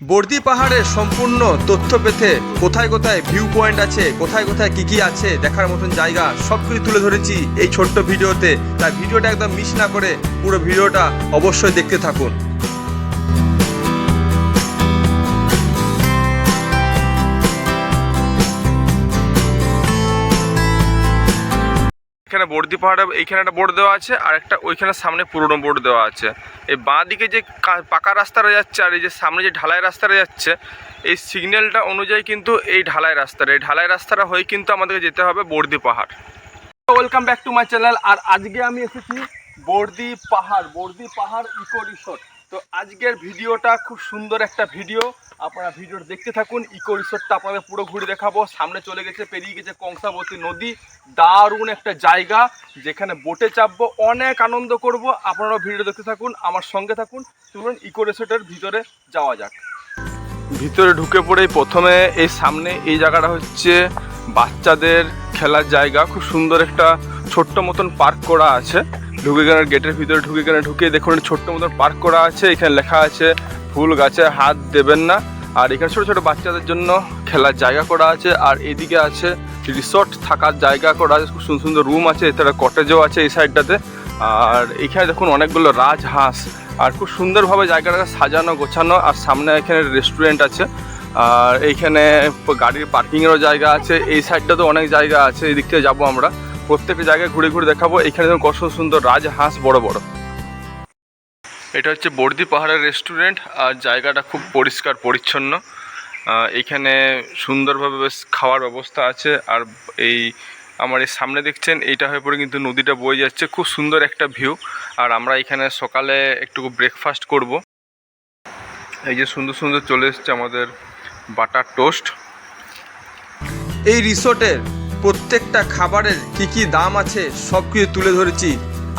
বর্দি পাহাড়ের সম্পূর্ণ তথ্য পেতে কোথায় কোথায় ভিউ পয়েন্ট আছে, কোথায় কোথায় কি কি আছে দেখার মতন জায়গা সব কিছু তুলে ধরেছি এই ছোট্ট ভিডিওতে। তাই ভিডিওটা একদম মিস না করে পুরো ভিডিওটা অবশ্যই দেখতে থাকুন। এখানে বর্দি পাহাড়ে, এইখানে একটা বোর্ড দেওয়া আছে, আর একটা ওইখানে সামনে পুরনো বোর্ড দেওয়া আছে। এই বাঁ দিকে যে পাকা রাস্তাটা যাচ্ছে, আর এই যে সামনে যে ঢালাই রাস্তাটা যাচ্ছে, এই সিগন্যালটা অনুযায়ী কিন্তু এই ঢালাই রাস্তাটা, এই ঢালাই রাস্তাটা হয়ে কিন্তু আমাদেরকে যেতে হবে Bordi Pahar. Welcome back to my channel আর আজকে আমি এসেছি বর্দি পাহাড় বর্দি পাহাড় ইকো রিসোর্ট। তো আজকের ভিডিওটা খুব সুন্দর একটা ভিডিও। আপনারা ভিডিওটা দেখতে থাকুন, ইকো রিসোর্টটা আপনাদের পুরো ঘুরে দেখাবো। সামনে চলে গেছে, পেরিয়ে গেছে কংসাবতী নদী। দারুণ একটা জায়গা, যেখানে বোটে চাপবো, অনেক আনন্দ করব। আপনারাও ভিডিও দেখতে থাকুন, আমার সঙ্গে থাকুন। চলুন, ইকো রিসোর্টের ভিতরে যাওয়া যাক। ভিতরে ঢুকে পড়েই প্রথমে এই সামনে এই জায়গাটা হচ্ছে বাচ্চাদের খেলার জায়গা। খুব সুন্দর একটা ছোট্ট মতন পার্ক করা আছে। ঢুকে গেলে গেটের ভিতরে ঢুকে গেলে ঢুকে দেখুন ছোট্ট মতন পার্ক করা আছে, এখানে লেখা আছে, ফুল গাছে হাত দেবেন না। আর এখানে ছোটো ছোটো বাচ্চাদের জন্য খেলার জায়গা করা আছে, আর এদিকে আছে রিসর্ট থাকার জায়গা করা আছে, খুব সুন্দর সুন্দর রুম আছে, এছাড়া কটেজও আছে এই সাইডটাতে আর এখানে দেখুন অনেকগুলো রাজহাঁস, আর খুব সুন্দরভাবে জায়গাটা সাজানো, গোছানো, আর সামনে এখানে রেস্টুরেন্ট আছে। আর এইখানে গাড়ির পার্কিংয়েরও জায়গা আছে, এই সাইডটাতে অনেক জায়গা আছে এই দিক থেকে যাব আমরা। প্রত্যেকটা জায়গায় ঘুরে ঘুরে দেখাবো। এখানে দেখুন কত সুন্দর রাজহাঁস বড় বড়। এটা হচ্ছে বর্দি পাহাড়ের রেস্টুরেন্ট আর জায়গাটা খুব পরিষ্কার, পরিচ্ছন্ন। এখানে সুন্দরভাবে বেশ খাওয়ার ব্যবস্থা আছে। আর এই আমার এই সামনে দেখছেন, এইটা হয়ে পড়ে কিন্তু নদীটা বয়ে যাচ্ছে। খুব সুন্দর একটা ভিউ আর আমরা এখানে সকালে একটু ব্রেকফাস্ট করব। এই যে সুন্দর সুন্দর চলে এসছে আমাদের বাটার টোস্ট এই রিসোর্টের প্রত্যেকটা খাবারের কি কি দাম আছে, সব কিছু তুলে ধরেছি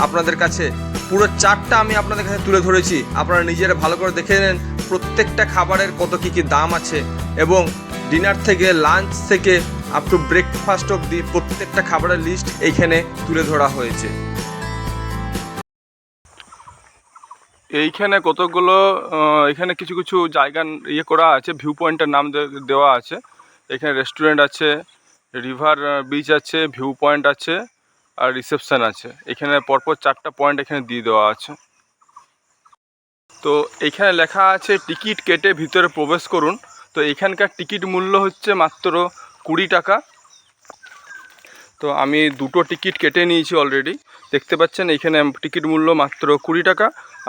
আপনাদের কাছে। পুরো চারটা আমি আপনাদের কাছে তুলে ধরেছি। আপনারা নিজেরা ভালো করে দেখে নেন প্রত্যেকটা খাবারের কত কি কি দাম আছে এবং ডিনার থেকে, লাঞ্চ থেকে আপ টু ব্রেকফাস্ট অবধি প্রত্যেকটা খাবারের লিস্ট এইখানে তুলে ধরা হয়েছে। এইখানে কতগুলো এখানে কিছু কিছু জায়গা ইয়ে করা আছে ভিউ পয়েন্টের নাম দেওয়া আছে। এখানে রেস্টুরেন্ট আছে রিভার বিচ আছে ভিউ পয়েন্ট আছে, আর রিসেপশন আছে। এখানে পরপর চারটা পয়েন্ট এখানে দিয়ে দেওয়া আছে। তো এখানে লেখা আছে, টিকিট কেটে ভিতরে প্রবেশ করুন। তো এখানকার টিকিট মূল্য হচ্ছে মাত্র কুড়ি টাকা। তো আমি দুটো টিকিট কেটে নিয়েছি অলরেডি দেখতে পাচ্ছেন, এখানে টিকিট মূল্য মাত্র কুড়ি টাকা।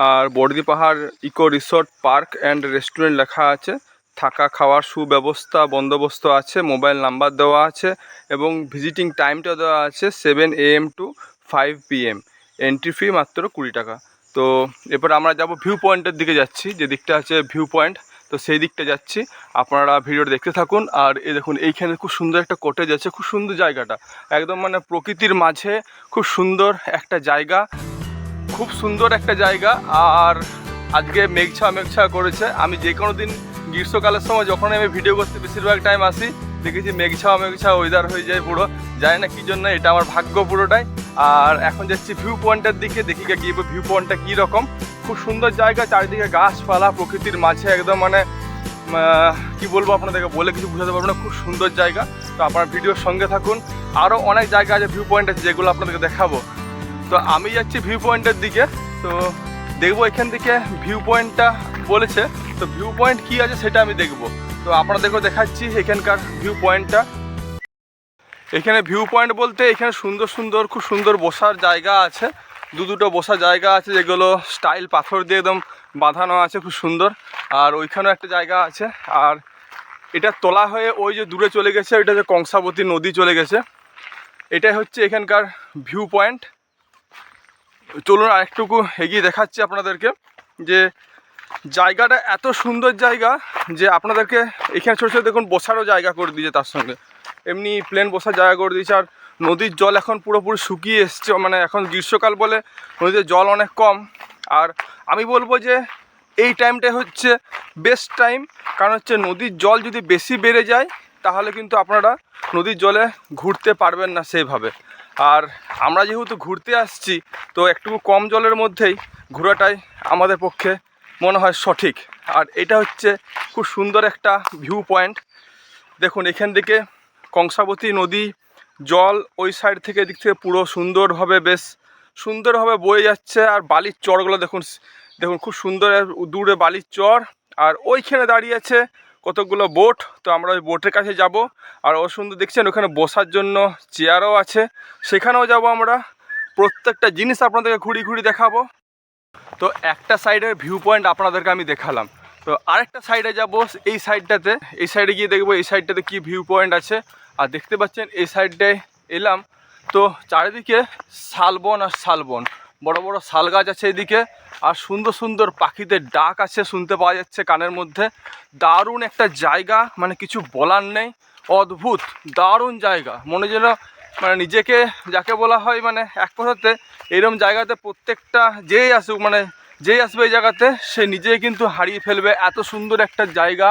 আর Bordi Pahar eco resort park and restaurant লেখা আছে থাকা খাওয়ার সুব্যবস্থা, বন্দোবস্ত আছে, মোবাইল নাম্বার দেওয়া আছে এবং ভিজিটিং টাইমটা দেওয়া আছে seven AM to five PM. Entry fee মাত্র কুড়ি টাকা। তো এরপর আমরা যাব ভিউ পয়েন্টের দিকে যাচ্ছি, যে দিকটা আছে ভিউ পয়েন্ট, তো সেই দিকটা যাচ্ছি। আপনারা ভিডিওটা দেখতে থাকুন। আর এই দেখুন, এইখানে খুব সুন্দর একটা কটেজ আছে, খুব সুন্দর জায়গাটা। একদম মানে প্রকৃতির মাঝে খুব সুন্দর একটা জায়গা, খুব সুন্দর একটা জায়গা। আর আজকে মেঘছা মেঘছা করেছে। আমি যে কোনো দিন গ্রীষ্মকালের সময় যখন আমি ভিডিও করতে বেশিরভাগ টাইম আসি, দেখেছি মেঘছা মেঘছা ওয়েদার হয়ে যায় পুরো। জানি না কী জন্য, এটা আমার ভাগ্য পুরোটাই। আর এখন যাচ্ছি ভিউ পয়েন্টের দিকে, দেখি গিয়ে ভিউ পয়েন্টটা কী রকম। খুব সুন্দর জায়গা, চারিদিকে গাছপালা, প্রকৃতির মাঝে একদম মানে কি বলব আপনাদেরকে, বলে কিছু বোঝাতে পারব না, খুব সুন্দর জায়গা। তো আপনারা ভিডিওর সঙ্গে থাকুন। আরও অনেক জায়গা আছে ভিউ পয়েন্ট আছে যেগুলো আপনাদেরকে দেখাবো। তো আমি যাচ্ছি ভিউ পয়েন্টের দিকে। তো দেখব এখান থেকে ভিউ পয়েন্টটা বলেছে। তো ভিউ পয়েন্ট কী আছে সেটা আমি দেখব। তো আপনাদেরকেও দেখাচ্ছি এখানকার ভিউ পয়েন্টটা এখানে ভিউ পয়েন্ট বলতে এখানে সুন্দর সুন্দর, খুব সুন্দর বসার জায়গা আছে। দু দুটো বসার জায়গা আছে যেগুলো স্টাইল পাথর দিয়ে একদম বাঁধানো আছে খুব সুন্দর। আর ওইখানেও একটা জায়গা আছে। আর এটা তোলা হয়ে ওই যে দূরে চলে গেছে ওইটা যে কংসাবতী নদী চলে গেছে। এটাই হচ্ছে এখানকার ভিউ পয়েন্ট চলুন আরেকটুকু এগিয়ে দেখাচ্ছি আপনাদেরকে যে জায়গাটা এত সুন্দর জায়গা যে আপনাদেরকে এখানে ছোটো ছোটো দেখুন বসারও জায়গা করে দিয়েছে তার সঙ্গে। এমনি প্লেন বসার জায়গা করে দিয়েছে আর নদীর জল এখন পুরোপুরি শুকিয়ে এসছে মানে এখন গ্রীষ্মকাল বলে নদীতে জল অনেক কম। আর আমি বলব যে এই টাইমটা হচ্ছে বেস্ট টাইম কারণ হচ্ছে নদীর জল যদি বেশি বেড়ে যায়, তাহলে কিন্তু আপনারা নদীর জলে ঘুরতে পারবেন না সেইভাবে আর আমরা যেহেতু ঘুরতে আসছি, তো একটু কম জলের মধ্যেই ঘোরাটাই আমাদের পক্ষে মনে হয় সঠিক। আর এটা হচ্ছে খুব সুন্দর একটা ভিউ পয়েন্ট দেখুন, এখান থেকে কংসাবতী নদী, জল ওই সাইড থেকে দিক থেকে পুরো সুন্দরভাবে বেশ সুন্দরভাবে বয়ে যাচ্ছে। আর বালির চরগুলো দেখুন দেখুন খুব সুন্দর দূরে বালির চর। আর ওইখানে দাঁড়িয়ে আছে কতগুলো বোট তো আমরা ওই বোটের কাছে যাব। আর ও সুন্দর দেখছেন, ওখানে বসার জন্য চেয়ারও আছে। সেখানেও যাব আমরা। প্রত্যেকটা জিনিস আপনাদেরকে ঘুরি ঘুরি দেখাবো। তো একটা সাইডের ভিউ পয়েন্ট আপনাদেরকে আমি দেখালাম। তো আরেকটা সাইডে যাব, এই সাইডটাতে এই সাইডে গিয়ে দেখব, এই সাইডটাতে কি ভিউ পয়েন্ট আছে। আর দেখতে পাচ্ছেন, এই সাইডটায় এলাম। তো চারিদিকে শালবন আর শালবন। বড় বড় শাল গাছ আছে এদিকে। আর সুন্দর সুন্দর পাখিদের ডাক আছে, শুনতে পাওয়া যাচ্ছে কানের মধ্যে। দারুণ একটা জায়গা মানে কিছু বলার নেই। অদ্ভুত, দারুণ জায়গা। মনে যেন মানে নিজেকে যাকে বলা হয় মানে এক কথাতে এরম জায়গাতে প্রত্যেকটা যেই আসুক মানে যেই আসবে এই জায়গাতে, সে নিজেই কিন্তু হারিয়ে ফেলবে। এত সুন্দর একটা জায়গা।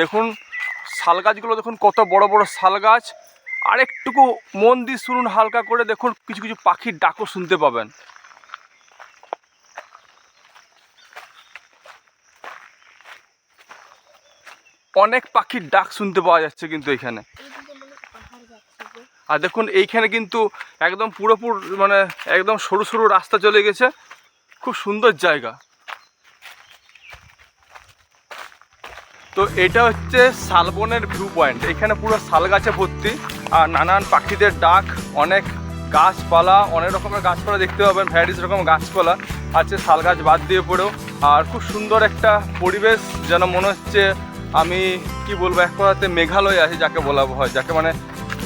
দেখুন, শাল গাছগুলো দেখুন, কত বড় বড় শাল গাছ। আরেকটুকু মন দিয়ে শুনুন, হালকা করে দেখুন, কিছু কিছু পাখির ডাকও শুনতে পাবেন। অনেক পাখির ডাক শুনতে পাওয়া যাচ্ছে কিন্তু এখানে এইদিকে বলে পাহাড় যাচ্ছে যে আর দেখুন, এইখানে কিন্তু একদম পুরোপুর মানে একদম সরু সরু রাস্তা চলে গেছে। খুব সুন্দর জায়গা। তো এটা হচ্ছে শালবনের ভিউ পয়েন্ট এখানে পুরো শাল গাছে ভর্তি আর নানান পাখিদের ডাক, অনেক গাছপালা, অনেক রকমের গাছপালা দেখতে পাবেন, ভ্যারাইটিস রকম গাছপালা আছে শাল গাছ বাদ দিয়ে পড়েও। আর খুব সুন্দর একটা পরিবেশ, যেন মনে হচ্ছে আমি, কি বলব, এক কথাতে মেঘালয় আছে, যাকে বলা হয়, যাকে মানে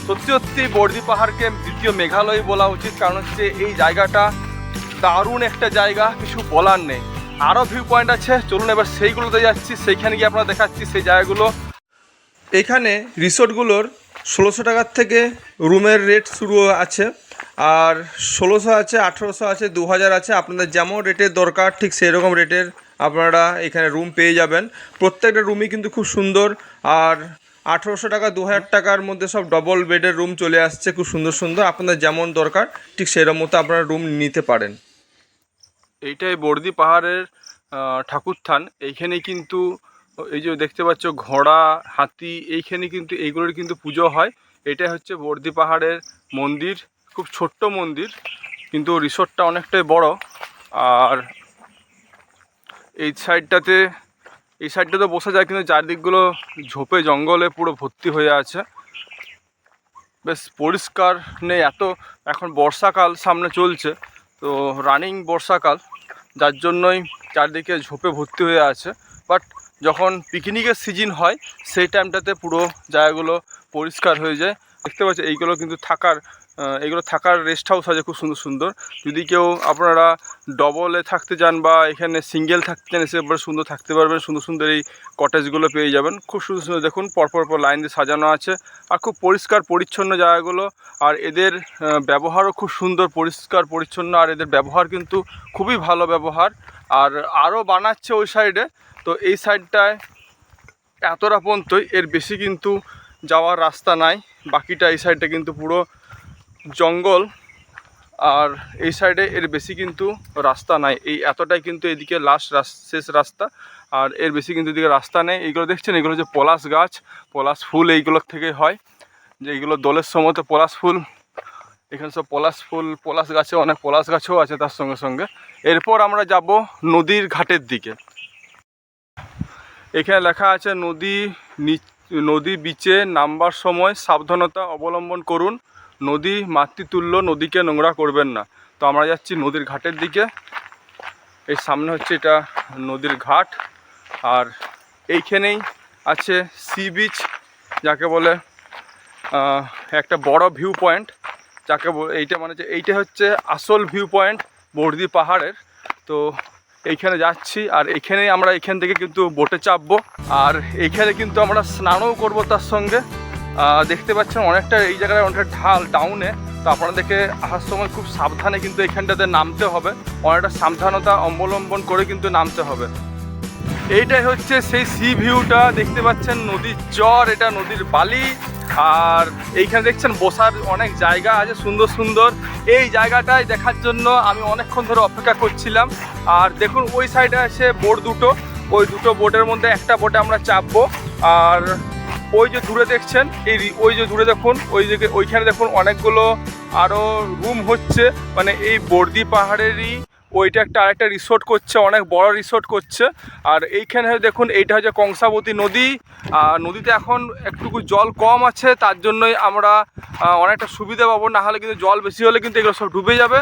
সত্যি সত্যি বর্দি পাহাড়কে দ্বিতীয় মেঘালয় বলা উচিত, কারণ হচ্ছে এই জায়গাটা দারুণ একটা জায়গা, কিছু বলার নেই। আরও ভিউ পয়েন্ট আছে, চলুন এবার সেইগুলোতে যাচ্ছি, সেইখানে গিয়ে আপনারা দেখাচ্ছি সেই জায়গাগুলো। এখানে রিসোর্টগুলোর ষোলোশো টাকার থেকে রুমের রেট শুরু আছে, আর ষোলোশো আছে, আঠেরোশো আছে দু হাজার আছে, আপনাদের যেমন রেটের দরকার, ঠিক সেই রকম রেটের আপনারা এখানে রুম পেয়ে যাবেন। প্রত্যেকটা রুমই কিন্তু খুব সুন্দর, আর আঠেরোশো টাকা দু হাজার টাকার মধ্যে সব ডবল বেডের রুম চলে আসছে খুব সুন্দর সুন্দর। আপনাদের যেমন দরকার ঠিক সেরকম মতো আপনারা রুম নিতে পারেন। এইটাই বর্দি পাহাড়ের আহ, ঠাকুরথান এইখানে কিন্তু এই যে দেখতে পাচ্ছ ঘোড়া হাতি এইখানে কিন্তু এইগুলোর কিন্তু পুজো হয়। এটা হচ্ছে বর্দি পাহাড়ের মন্দির খুব ছোট্ট মন্দির কিন্তু রিসোর্টটা অনেকটাই বড়। আর এই সাইডটাতে এই সাইডটাতে বসা যায়, কিন্তু চারদিকগুলো ঝোপে, জঙ্গলে পুরো ভর্তি হয়ে আছে। বেশ পরিষ্কার নেই, এত এখন বর্ষাকাল সামনে চলছে, তো রানিং বর্ষাকাল, যার জন্যই চারদিকে ঝোপে ভর্তি হয়ে আছে। বাট যখন পিকনিকের সিজন হয়, সেই টাইমটাতে পুরো জায়গাগুলো পরিষ্কার হয়ে যায়। দেখতে পাচ্ছি, এইগুলো কিন্তু থাকার আহ, এইগুলো থাকার রেস্ট হাউস আছে খুব সুন্দর সুন্দর। যদি কেউ আপনারা ডবলে থাকতে চান বা এখানে সিঙ্গেল থাকতে চান এসে এবার সুন্দর থাকতে পারবেন সুন্দর সুন্দর এই কটেজগুলো পেয়ে যাবেন। খুব সুন্দর সুন্দর দেখুন পরপর পর লাইন দিয়ে সাজানো আছে। আর খুব পরিষ্কার পরিচ্ছন্ন জায়গাগুলো। আর এদের ব্যবহারও খুব সুন্দর পরিষ্কার পরিচ্ছন্ন। আর এদের ব্যবহার কিন্তু খুবই ভালো ব্যবহার। আর আরও বানাচ্ছে ওই সাইডে তো এই সাইডটায় এতটা পর্যন্তই। এর বেশি কিন্তু যাওয়ার রাস্তা নাই। বাকিটা এই সাইডটা কিন্তু পুরো জঙ্গল, আর এই সাইডে এর বেশি কিন্তু রাস্তা নাই। এই এতটাই কিন্তু এদিকে লাস্ট শেষ রাস্তা, আর এর বেশি কিন্তু এদিকে রাস্তা নেই। এইগুলো দেখছেন? এগুলো হচ্ছে পলাশ গাছ। পলাশ ফুল এইগুলোর থেকে হয়। যে এইগুলো দোলের সময় তো পলাশ ফুল। এখানে সব পলাশ ফুল, পলাশ গাছে অনেক পলাশ গাছও আছে তার সঙ্গে সঙ্গে। এরপর আমরা যাব নদীর ঘাটের দিকে। এখানে লেখা আছে, নদী নদী বিচে নামবার সময় সাবধানতা অবলম্বন করুন। নদী মাতৃতুল্য, নদীকে নোংরা করবেন না। তো আমরা যাচ্ছি নদীর ঘাটের দিকে। এই সামনে হচ্ছে এটা নদীর ঘাট। আর এইখানেই আছে সি বিচ, যাকে বলে একটা বড় ভিউ পয়েন্ট। যাকে এইটা মানে যে, এইটা হচ্ছে আসল ভিউ পয়েন্ট বর্দি পাহাড়ের। তো এইখানে যাচ্ছি, আর এইখানেই আমরা এখান থেকে কিন্তু বোটে চাপবো। আর এইখানে কিন্তু আমরা স্নানও করব তার সঙ্গে। দেখতে পাচ্ছেন অনেকটা এই জায়গায় অনেকটা ঢাল ডাউনে তো আপনাদেরকে আসার সময় খুব সাবধানে কিন্তু এখানটাতে নামতে হবে। অনেকটা সাবধানতা অবলম্বন করে কিন্তু নামতে হবে। এইটাই হচ্ছে সেই সি ভিউটা দেখতে পাচ্ছেন নদীর চর, এটা নদীর বালি। আর এইখানে দেখছেন বসার অনেক জায়গা আছে, সুন্দর সুন্দর। এই জায়গাটায় দেখার জন্য আমি অনেকক্ষণ ধরে অপেক্ষা করছিলাম। আর দেখুন, ওই সাইডে আছে বোট দুটো। ওই দুটো বোটের মধ্যে একটা বোটে আমরা চাপবো। আর ওই যে দূরে দেখছেন, এই ওই যে দূরে দেখুন, ওই দিকে ওইখানে দেখুন অনেকগুলো আরও রুম হচ্ছে। মানে এই বর্দি পাহাড়েরই ওইটা একটা আরেকটা রিসোর্ট করছে, অনেক বড় রিসোর্ট করছে। আর এইখানে দেখুন, এইটা হচ্ছে কংসাবতী নদী। আর নদীতে এখন একটুকু জল কম আছে, তার জন্যই আমরা অনেকটা সুবিধা পাবো। না হলে কিন্তু জল বেশি হলে কিন্তু এগুলো সব ডুবে যাবে।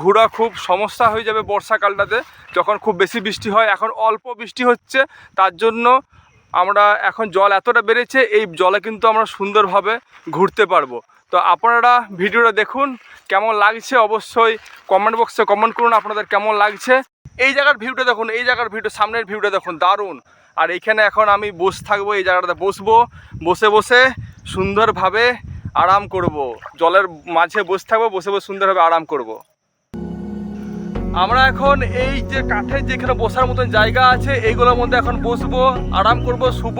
ঘোরা খুব সমস্যা হয়ে যাবে বর্ষাকালটাতে। যখন খুব বেশি বৃষ্টি হয়, এখন অল্প বৃষ্টি হচ্ছে, তার জন্য আমরা এখন জল এতটা বেড়েছে, এই জলে কিন্তু আমরা সুন্দরভাবে ঘুরতে পারব। তো আপনারা ভিডিওটা দেখুন, কেমন লাগছে অবশ্যই কমেন্ট বক্সে কমেন্ট করুন, আপনাদের কেমন লাগছে। এই জায়গার ভিউটা দেখুন, এই জায়গার ভিউটা সামনের ভিউটা দেখুন, দারুণ। আর এইখানে এখন আমি বসে থাকব, এই জায়গাটাতে বসবো, বসে বসে সুন্দরভাবে আরাম করব। জলের মাঝে বসে থাকব, বসে বসে সুন্দরভাবে আরাম করব। আমরা এখন এই যে কাঠের যেখানে বসার মতন জায়গা আছে, এইগুলোর মধ্যে এখন বসবো, আরাম করব শুভ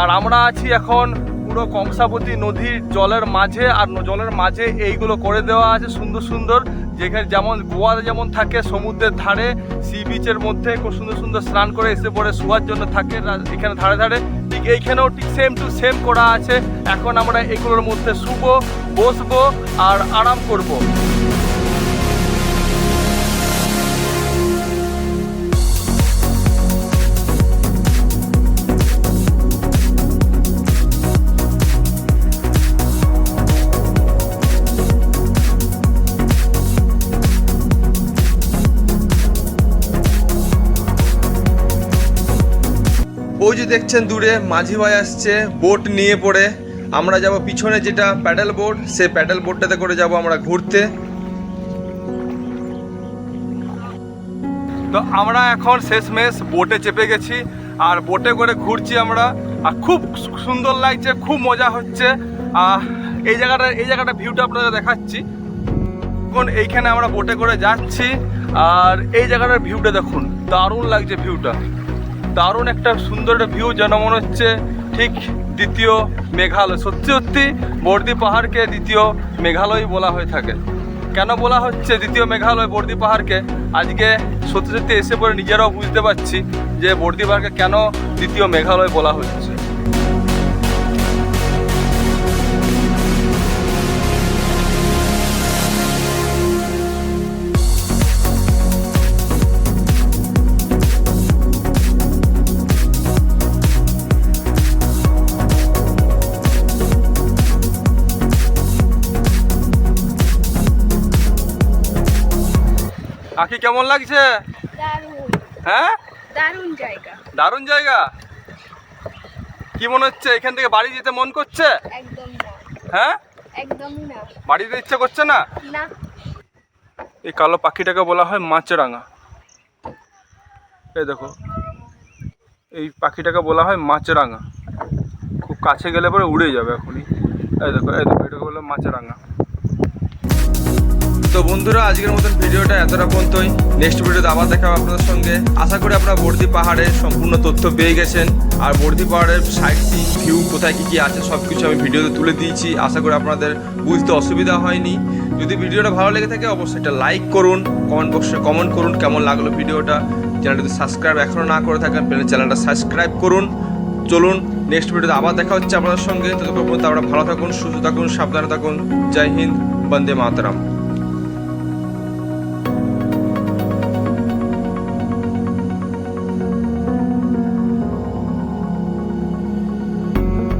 আর আমরা আছি এখন পুরো কংসাবতী নদীর জলের মাঝে, আর জলের মাঝে এইগুলো করে দেওয়া আছে সুন্দর সুন্দর। যেখানে যেমন গোয়াতে যেমন থাকে সমুদ্রের ধারে, সি বিচের মধ্যে খুব সুন্দর সুন্দর স্নান করে এসে পরে শোয়ার জন্য থাকে এখানে ধারে ধারে। ঠিক এইখানেও ঠিক সেম টু সেম করা আছে। এখন আমরা এগুলোর মধ্যে শুভ বসবো, আর আরাম করব। দেখছেন দূরে মাঝি ভাই আসছে বোট নিয়ে পড়ে। আমরা যাব পিছনে যেটা প্যাডেল বোট সেই প্যাডেল বোটটাতে করে যাব আমরা ঘুরতে। তো আমরা এখন শেষমেশ বোটে চেপে গেছি আর বোটে করে ঘুরছি আমরা। আর খুব সুন্দর লাগছে খুব মজা হচ্ছে। আহ, এই জায়গাটা এই জায়গাটা ভিউটা আপনাদের দেখাচ্ছি। এখন এইখানে আমরা বোটে করে যাচ্ছি আর এই জায়গাটার ভিউটা দেখুন দারুণ লাগছে ভিউটা দারুণ একটা সুন্দর একটা ভিউ যেন মনে হচ্ছে। ঠিক দ্বিতীয় মেঘালয়। সত্যি সত্যি, বর্দি পাহাড়কে দ্বিতীয় মেঘালয় বলা হয়ে থাকে। কেন বলা হচ্ছে দ্বিতীয় মেঘালয় বর্দি পাহাড়কে? আজকে সত্যি সত্যি এসে পরে নিজেরাও বুঝতে পারছি যে বর্দি পাহাড়কে কেন দ্বিতীয় মেঘালয় বলা হচ্ছে। আখি কেমন লাগছে? হ্যাঁ? দারুণ জায়গা। দারুণ জায়গা? কি মনে হচ্ছে এখান থেকে বাড়ি যেতে মন করছে? একদম না। হ্যাঁ? না। বাড়ি যেতে ইচ্ছে করছে না? না। এই কালো পাখিটাকে বলা হয় মাছরাঙা। এই দেখো এই পাখিটাকে বলা হয় মাছরাঙা। খুব কাছে গেলে পরে উড়ে যাবে এখনই। এই দেখো এই দেখো এটাকে বলা মাছরাঙা। তো বন্ধুরা, আজকের মতন ভিডিওটা এতটা পর্যন্তই। নেক্সট ভিডিওতে আবার দেখা হবে আপনাদের সঙ্গে। আশা করি আপনারা বর্দি পাহাড়ের সম্পূর্ণ তথ্য পেয়ে গেছেন। আর বর্দি পাহাড়ের সাইড সিন ভিউ কোথায়, কী কী আছে সব কিছু আমি ভিডিওতে তুলে দিয়েছি। আশা করি আপনাদের বুঝতে অসুবিধা হয়নি। যদি ভিডিওটা ভালো লেগে থাকে, অবশ্যই একটা লাইক করুন। কমেন্ট বক্সে কমেন্ট করুন কেমন লাগল ভিডিওটা। চ্যানেলটা সাবস্ক্রাইব এখনও না করে থাকেন প্লিজ চ্যানেলটা সাবস্ক্রাইব করুন। চলুন নেক্সট ভিডিওতে আবার দেখা হচ্ছে আপনাদের সঙ্গে। ততক্ষণ পর্যন্ত আপনারা ভালো থাকুন, সুস্থ থাকুন, সাবধানে থাকুন। জয় হিন্দ, বন্দে মাতরম।